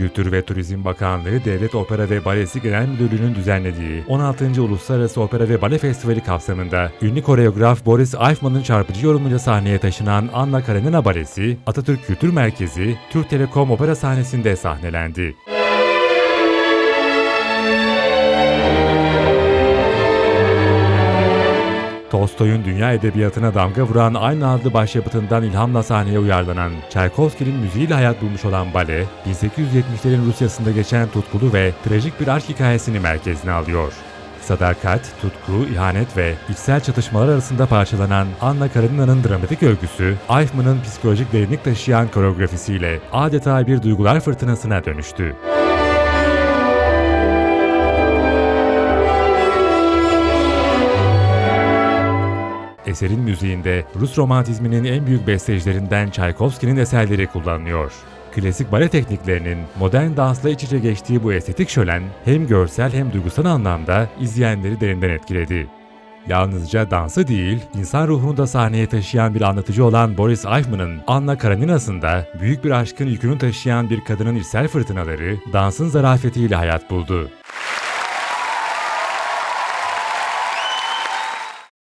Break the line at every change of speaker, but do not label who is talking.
Kültür ve Turizm Bakanlığı Devlet Opera ve Balesi Genel Müdürlüğü'nün düzenlediği 16. Uluslararası Opera ve Bale Festivali kapsamında ünlü koreograf Boris Eifman'ın çarpıcı yorumuyla sahneye taşınan Anna Karenina Balesi, Atatürk Kültür Merkezi, Türk Telekom Opera sahnesinde sahnelendi. Tolstoy'un dünya edebiyatına damga vuran aynı adlı başyapıtından ilhamla sahneye uyarlanan Çaykovski'nin müziğiyle hayat bulmuş olan bale, 1870'lerin Rusyasında geçen tutkulu ve trajik bir aşk hikayesini merkezine alıyor. Sadakat, tutku, ihanet ve içsel çatışmalar arasında parçalanan Anna Karenina'nın dramatik öyküsü, Eichmann'ın psikolojik derinlik taşıyan koreografisiyle adeta bir duygular fırtınasına dönüştü. Eserin müziğinde Rus romantizminin en büyük bestecilerinden Çaykovski'nin eserleri kullanılıyor. Klasik bale tekniklerinin modern dansla iç içe geçtiği bu estetik şölen hem görsel hem duygusal anlamda izleyenleri derinden etkiledi. Yalnızca dansı değil, insan ruhunu da sahneye taşıyan bir anlatıcı olan Boris Eifman'ın Anna Karenina'sında büyük bir aşkın yükünü taşıyan bir kadının içsel fırtınaları dansın zarafetiyle hayat buldu.